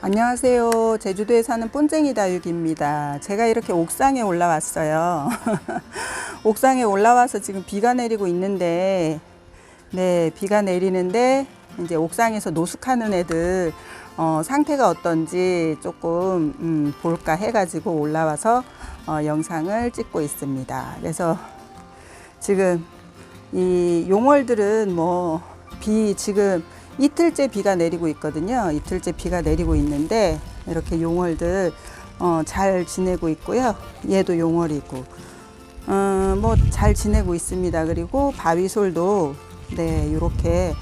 안녕하세요. 제주도에 사는 본쟁이 다육입니다. 제가 이렇게 옥상에 올라왔어요. 옥상에 올라와서 지금 비가 내리고 있는데, 네, 비가 내리는데, 이제 옥상에서 노숙하는 애들, 어, 상태가 어떤지 조금, 음, 볼까 해가지고 올라와서, 어, 영상을 찍고 있습니다. 그래서 지금 이 용월들은 뭐, 비 지금 이틀째 비가 내리고 있거든요. 이틀째 비가 내리고 있는데 이렇게 용월들 어, 잘 지내고 있고요. 얘도 용월이고 어, 뭐잘 지내고 있습니다. 그리고 바위솔도 네 이렇게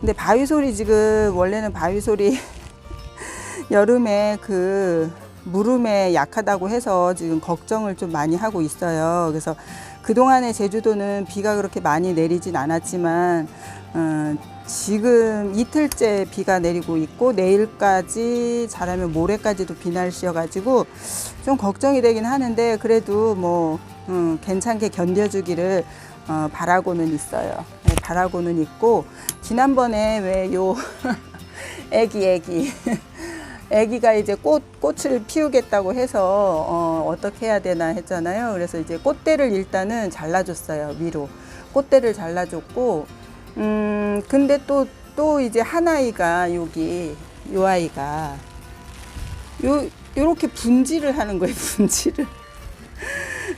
근데 바위솔이 지금 원래는 바위솔이 여름에 그 무름에 약하다고 해서 지금 걱정을 좀 많이 하고 있어요. 그래서 그동안에 제주도는 비가 그렇게 많이 내리진 않았지만 어, 지금 이틀째 비가 내리고 있고 내일까지 잘하면 모레까지도 비 날씨여가지고 좀 걱정이 되긴 하는데 그래도 뭐 음, 괜찮게 견뎌주기를 어, 바라고는 있어요. 네, 바라고는 있고 지난번에 왜 요 애기 애기 애기가 이제 꽃 꽃을 피우겠다고 해서 어, 어떻게 해야 되나 했잖아요. 그래서 이제 꽃대를 일단은 잘라줬어요 위로 꽃대를 잘라줬고 음 근데 또 또 이제 한 아이가 여기 요 아이가 요 요렇게 분지를 하는 거예요 분지를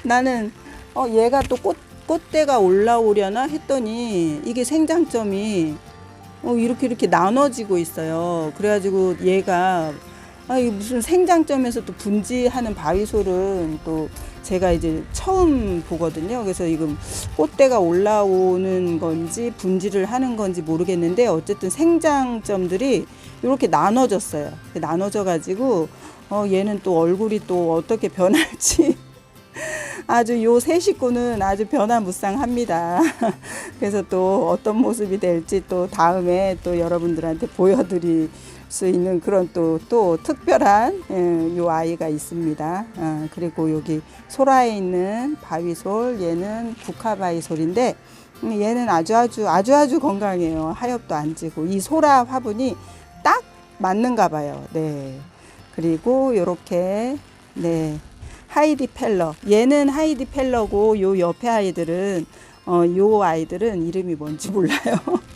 나는 어 얘가 또 꽃 꽃대가 올라오려나 했더니 이게 생장점이 어, 이렇게 이렇게 나눠지고 있어요. 그래가지고 얘가 아, 이 무슨 생장점에서 또 분지하는 바위솔은 또 제가 이제 처음 보거든요. 그래서 지금 꽃대가 올라오는 건지 분지를 하는 건지 모르겠는데 어쨌든 생장점들이 이렇게 나눠졌어요. 나눠져 가지고 어, 얘는 또 얼굴이 또 어떻게 변할지 아주 요 세 식구는 아주 변화무쌍합니다. 그래서 또 어떤 모습이 될지 또 다음에 또 여러분들한테 보여드릴 수 있는 그런 또, 또 특별한 예, 요 아이가 있습니다. 아, 그리고 여기 소라에 있는 바위솔, 얘는 국화바위솔인데 음, 얘는 아주 아주 아주 아주 건강해요. 하엽도 안 지고 이 소라 화분이 딱 맞는가 봐요. 네. 그리고 요렇게 네. 하이디 펠러. 얘는 하이디 펠러고 요 옆에 아이들은 어 요 아이들은 이름이 뭔지 몰라요.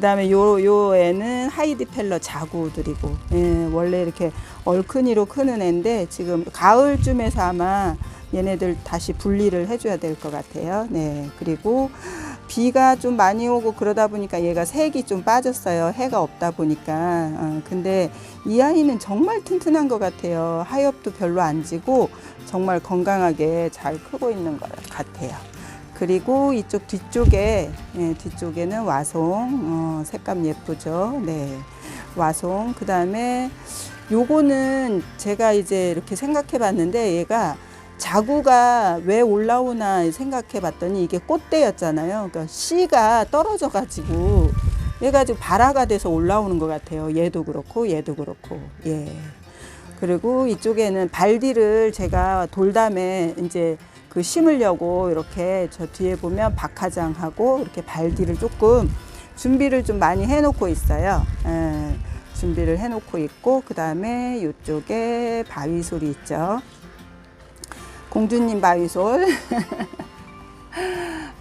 그다음에 요 요 애는 하이디 펠러 자구들이고 예, 원래 이렇게 얼큰이로 크는 애인데 지금 가을쯤에서 아마 얘네들 다시 분리를 해줘야 될 것 같아요. 네 그리고 비가 좀 많이 오고 그러다 보니까 얘가 색이 좀 빠졌어요. 해가 없다 보니까. 어, 근데 이 아이는 정말 튼튼한 것 같아요. 하엽도 별로 안 지고 정말 건강하게 잘 크고 있는 것 같아요. 그리고 이쪽 뒤쪽에 예, 뒤쪽에는 와송 어, 색감 예쁘죠. 네, 와송. 그 다음에 요거는 제가 이제 이렇게 생각해봤는데 얘가 자구가 왜 올라오나 생각해봤더니 이게 꽃대였잖아요. 그러니까 씨가 떨어져가지고 얘가 지금 발화가 돼서 올라오는 것 같아요. 얘도 그렇고 얘도 그렇고 예. 그리고 이쪽에는 발디를 제가 돌담에 이제 그 심으려고 이렇게 저 뒤에 보면 박하장하고 이렇게 발디를 조금 준비를 좀 많이 해놓고 있어요. 예, 준비를 해놓고 있고 그 다음에 이쪽에 바위솔이 있죠. 공주님 바위솔.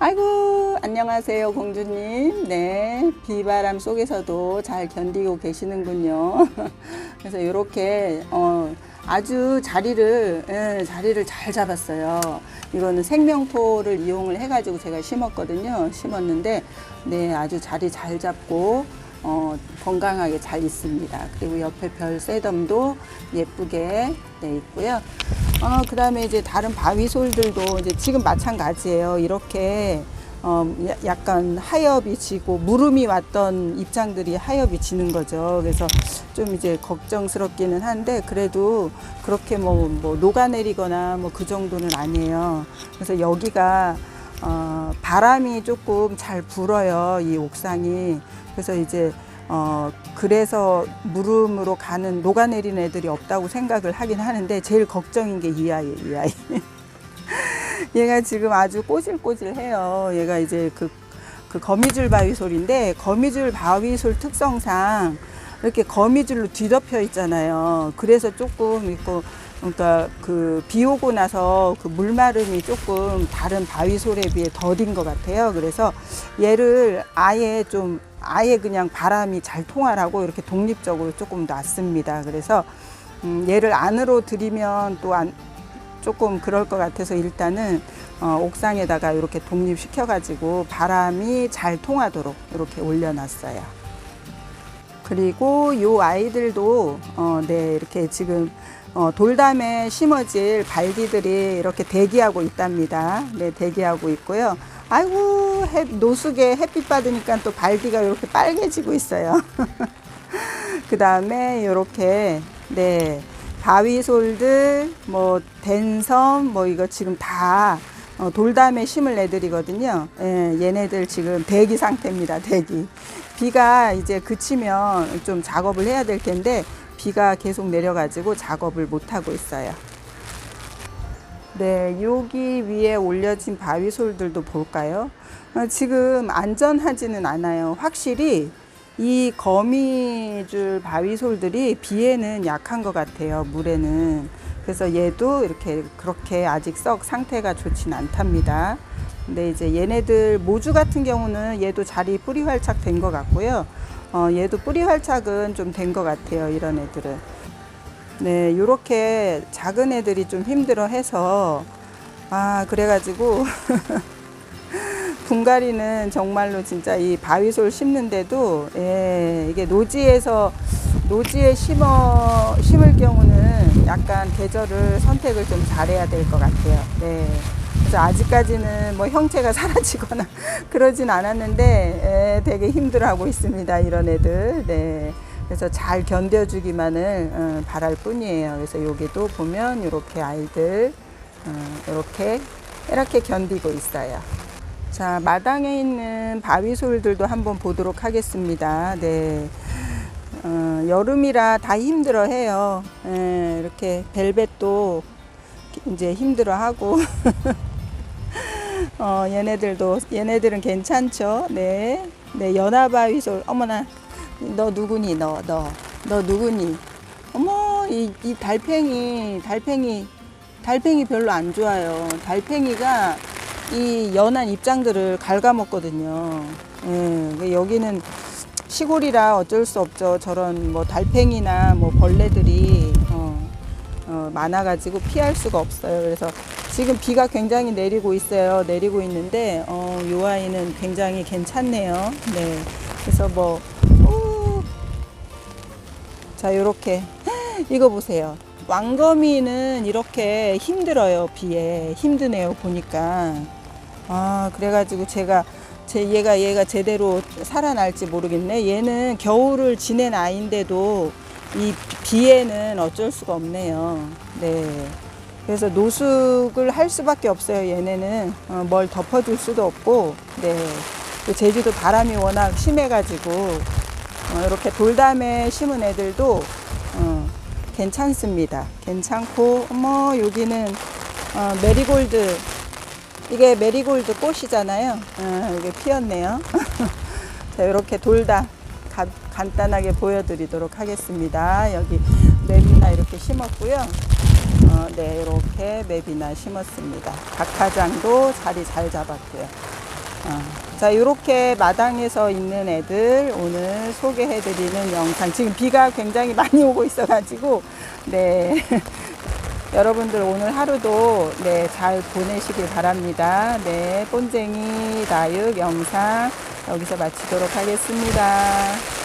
아이고, 안녕하세요, 공주님. 네, 비바람 속에서도 잘 견디고 계시는군요. 그래서 이렇게, 어, 아주 자리를, 예, 자리를 잘 잡았어요. 이거는 생명포를 이용을 해가지고 제가 심었거든요. 심었는데, 네, 아주 자리 잘 잡고, 어, 건강하게 잘 있습니다. 그리고 옆에 별 새덤도 예쁘게 네, 있고요. 어, 그 다음에 이제 다른 바위솔들도 이제 지금 마찬가지예요. 이렇게 어, 야- 약간 하엽이 지고 무름이 왔던 입장들이 하엽이 지는 거죠. 그래서 좀 이제 걱정스럽기는 한데 그래도 그렇게 뭐, 뭐 녹아내리거나 뭐 그 정도는 아니에요. 그래서 여기가 어, 바람이 조금 잘 불어요. 이 옥상이. 그래서 이제 어, 그래서 무름으로 가는 녹아내리는 애들이 없다고 생각을 하긴 하는데 제일 걱정인 게 이 아이, 이 아이. 얘가 지금 아주 꼬질꼬질해요. 얘가 이제 그, 그 거미줄 바위솔인데 거미줄 바위솔 특성상 이렇게 거미줄로 뒤덮여 있잖아요. 그래서 조금 있고 그러니까 그 비 오고 나서 그 물마름이 조금 다른 바위솔에 비해 더딘 것 같아요. 그래서 얘를 아예 좀 아예 그냥 바람이 잘 통하라고 이렇게 독립적으로 조금 놨습니다. 그래서 음, 얘를 안으로 들이면 또 안, 조금 그럴 것 같아서 일단은 어, 옥상에다가 이렇게 독립시켜 가지고 바람이 잘 통하도록 이렇게 올려놨어요. 그리고 요 아이들도 어, 네 이렇게 지금 어, 돌담에 심어질 발디들이 이렇게 대기하고 있답니다. 네 대기하고 있고요. 아이고 해, 노숙에 햇빛 받으니까 또 발디가 이렇게 빨개지고 있어요. 그 다음에 이렇게 네 바위솔들 뭐 댄섬 뭐 이거 지금 다 어, 돌담에 심을 애들이거든요. 예, 얘네들 지금 대기 상태입니다. 대기. 비가 이제 그치면 좀 작업을 해야 될 텐데 비가 계속 내려가지고 작업을 못 하고 있어요. 네, 여기 위에 올려진 바위솔들도 볼까요? 어, 지금 안전하지는 않아요. 확실히 이 거미줄 바위솔들이 비에는 약한 것 같아요. 물에는. 그래서 얘도 이렇게 그렇게 아직 썩 상태가 좋진 않답니다. 근데 이제 얘네들 모주 같은 경우는 얘도 자리 뿌리 활착 된 것 같고요. 어, 얘도 뿌리 활착은 좀 된 것 같아요. 이런 애들은. 네, 요렇게 작은 애들이 좀 힘들어 해서, 아, 그래가지고, 분갈이는 정말로 진짜 이 바위솔 심는데도, 예, 이게 노지에서, 노지에 심어, 심을 경우는 약간 계절을 선택을 좀 잘해야 될 것 같아요. 네. 그래서 아직까지는 뭐 형체가 사라지거나 그러진 않았는데, 예, 되게 힘들어하고 있습니다. 이런 애들. 네. 그래서 잘 견뎌주기만을 어, 바랄 뿐이에요. 그래서 여기도 보면 이렇게 아이들 어, 이렇게 이렇게 견디고 있어요. 자 마당에 있는 바위솔들도 한번 보도록 하겠습니다. 네. 어, 여름이라 다 힘들어 해요. 예, 이렇게 벨벳도 이제 힘들어 하고 어, 얘네들도 얘네들은 괜찮죠. 네, 네 연화바위솔 어머나 너 누구니 너 너 너 누구니 어머 이, 이 달팽이 달팽이 달팽이 별로 안 좋아요 달팽이가 이 연한 입장들을 갉아먹거든요 예, 여기는 시골이라 어쩔 수 없죠 저런 뭐 달팽이나 뭐 벌레들이 어, 어, 많아가지고 피할 수가 없어요 그래서 지금 비가 굉장히 내리고 있어요 내리고 있는데 어, 요 아이는 굉장히 괜찮네요 네 그래서 뭐 오. 자, 요렇게 이거 보세요. 왕거미는 이렇게 힘들어요. 비에 힘드네요. 보니까 아 그래가지고 제가 제 얘가 얘가 제대로 살아날지 모르겠네. 얘는 겨울을 지낸 아이인데도 이 비에는 어쩔 수가 없네요. 네. 그래서 노숙을 할 수밖에 없어요. 얘네는 어, 뭘 덮어줄 수도 없고, 네. 또 제주도 바람이 워낙 심해가지고 어, 이렇게 돌담에 심은 애들도 어, 괜찮습니다. 괜찮고 어머 여기는 어, 메리골드 이게 메리골드 꽃이잖아요. 어, 이게 피었네요. 자 이렇게 돌담 가- 간단하게 보여드리도록 하겠습니다. 여기 맵이나 이렇게 심었고요. 어, 네 이렇게 맵이나 심었습니다. 각화장도 자리 잘 잡았고요. 어, 자, 이렇게 마당에서 있는 애들 오늘 소개해드리는 영상. 지금 비가 굉장히 많이 오고 있어가지고, 네. 여러분들 오늘 하루도 네, 잘 보내시길 바랍니다. 네, 본쟁이 다육 영상 여기서 마치도록 하겠습니다.